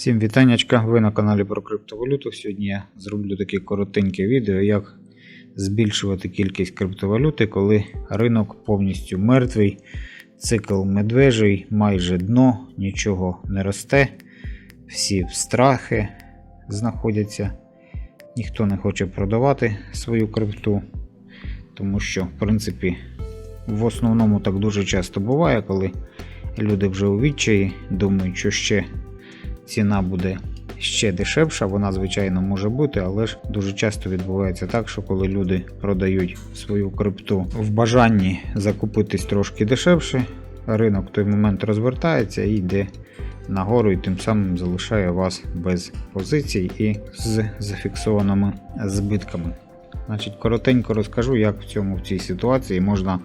Всім вітаннячка, ви на каналі про криптовалюту. Сьогодні я зроблю таке коротеньке відео, як збільшувати кількість криптовалюти, коли ринок повністю мертвий, цикл медвежий, майже дно, нічого не росте, всі в страхи знаходяться, ніхто не хоче продавати свою крипту, тому що, в принципі, в основному так дуже часто буває, коли люди вже у відчаї думають, що ще ціна буде ще дешевша, вона, звичайно, може бути, але ж дуже часто відбувається так, що коли люди продають свою крипту в бажанні закупитись трошки дешевше, ринок в той момент розвертається і йде нагору, і тим самим залишає вас без позицій і з зафіксованими збитками. Значить, коротенько розкажу, як в цьому в цій ситуації можна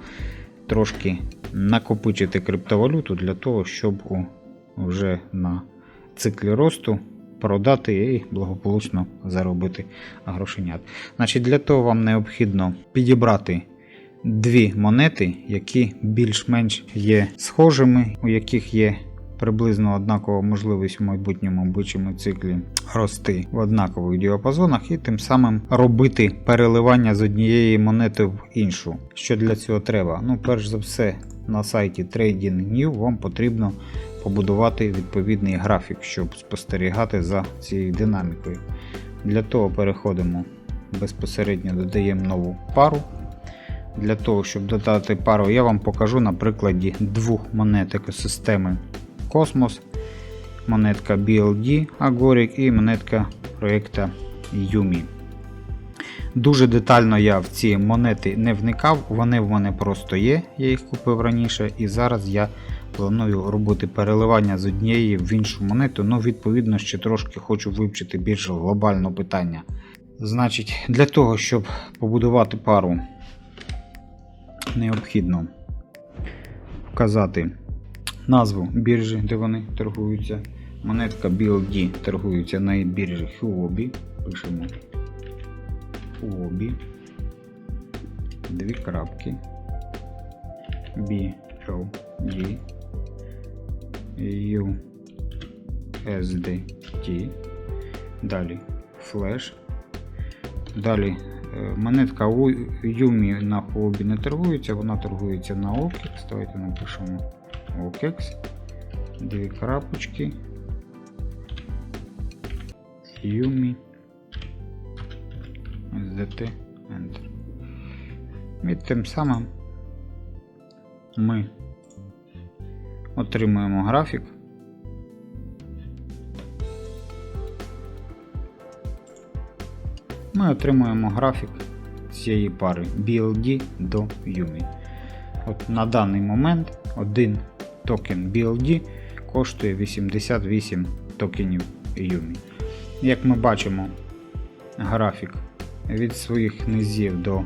трошки накопичити криптовалюту для того, щоб вже на циклі росту продати і благополучно заробити грошенят. Значить, для того вам необхідно підібрати дві монети, які більш-менш є схожими, у яких є приблизно однакова можливість в майбутньому бичому циклі рости в однакових діапазонах і тим самим робити переливання з однієї монети в іншу. Що для цього треба? Ну, перш за все, на сайті Trading New вам потрібно побудувати відповідний графік, щоб спостерігати за цією динамікою. Для того переходимо безпосередньо додаємо нову пару. Для того, щоб додати пару, я вам покажу на прикладі двох монет екосистеми Космос, монетка BLD Agoric і монетка проєкта Yumi. Дуже детально я в ці монети не вникав, вони в мене просто є, я їх купив раніше, і зараз я планую робити переливання з однієї в іншу монету, ну відповідно ще трошки хочу вивчити більш глобально питання. Значить, для того, щоб побудувати пару, необхідно вказати назву біржі, де вони торгуються. Монетка BLD торгується на біржі Huobi. Пишемо Huobi. Дві крапки. BLD USDT. Далі Flash. Далі е, монетка Yumi на Huobi не торгується, вона торгується на OKEX. Давайте напишемо OKEX. Дві крапочки. Yumi. SDT Enter. І тим самим ми отримуємо графік. Ми отримуємо графік цієї пари BLD до Yumi. От На даний момент один токен BLD коштує 88 токенів Yumi. Як ми бачимо, графік від своїх низів до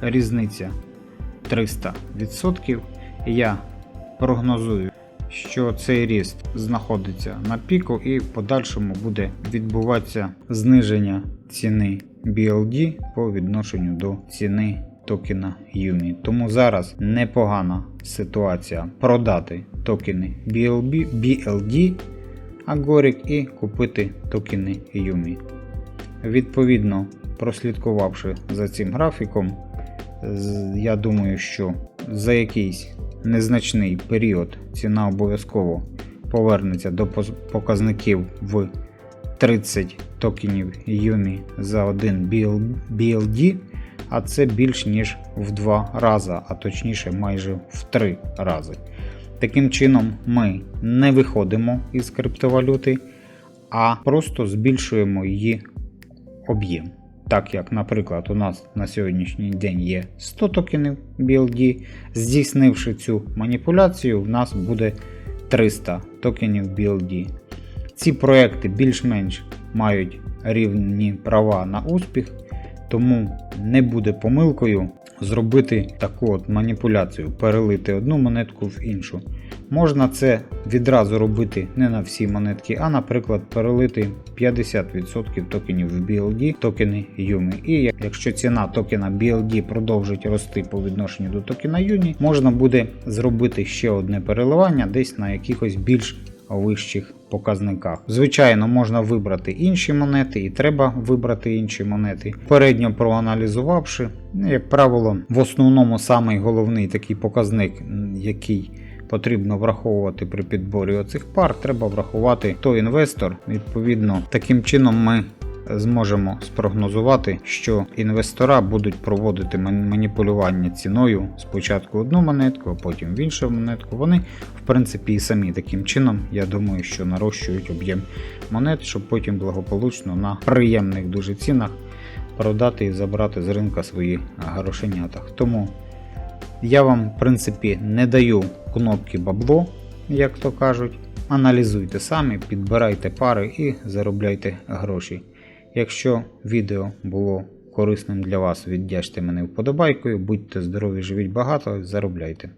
різниця 300%. Я прогнозую, що цей ріст знаходиться на піку і в подальшому буде відбуватися зниження ціни BLD по відношенню до ціни токена Yumi. Тому зараз непогана ситуація продати токени BLB, BLD Agoric і купити токени Yumi. Відповідно, прослідкувавши за цим графіком, я думаю, що за якийсь незначний період ціна обов'язково повернеться до показників в 30 токенів Yumi за один BLD, а це більш ніж в 2 рази, а точніше майже в 3 рази. Таким чином, ми не виходимо із криптовалюти, а просто збільшуємо її об'єм. Так як, наприклад, у нас на сьогоднішній день є 100 токенів BLD, здійснивши цю маніпуляцію, в нас буде 300 токенів BLD. Ці проекти більш-менш мають рівні права на успіх, тому не буде помилкою зробити таку от маніпуляцію, перелити одну монетку в іншу. Можна це відразу робити не на всі монетки, а, наприклад, перелити 50% токенів в BLD, токени Yumi. І якщо ціна токена BLD продовжить рости по відношенню до токена Yumi, можна буде зробити ще одне переливання десь на якихось більш вищих показниках. Звичайно, можна вибрати інші монети, і треба вибрати інші монети. Передньо проаналізувавши, ну, як правило, в основному самий головний такий показник, який потрібно враховувати при підборі оцих пар, треба врахувати той інвестор. Відповідно, таким чином ми зможемо спрогнозувати, що інвестора будуть проводити маніпулювання ціною спочатку одну монетку, а потім в іншу монетку. Вони, в принципі, і самі таким чином, я думаю, що нарощують об'єм монет, щоб потім благополучно на приємних дуже цінах продати і забрати з ринка свої грошенята. Тому я вам, в принципі, не даю кнопки бабло, як то кажуть. Аналізуйте самі, підбирайте пари і заробляйте гроші. Якщо відео було корисним для вас, віддячте мене вподобайкою, будьте здорові, живіть багато, заробляйте.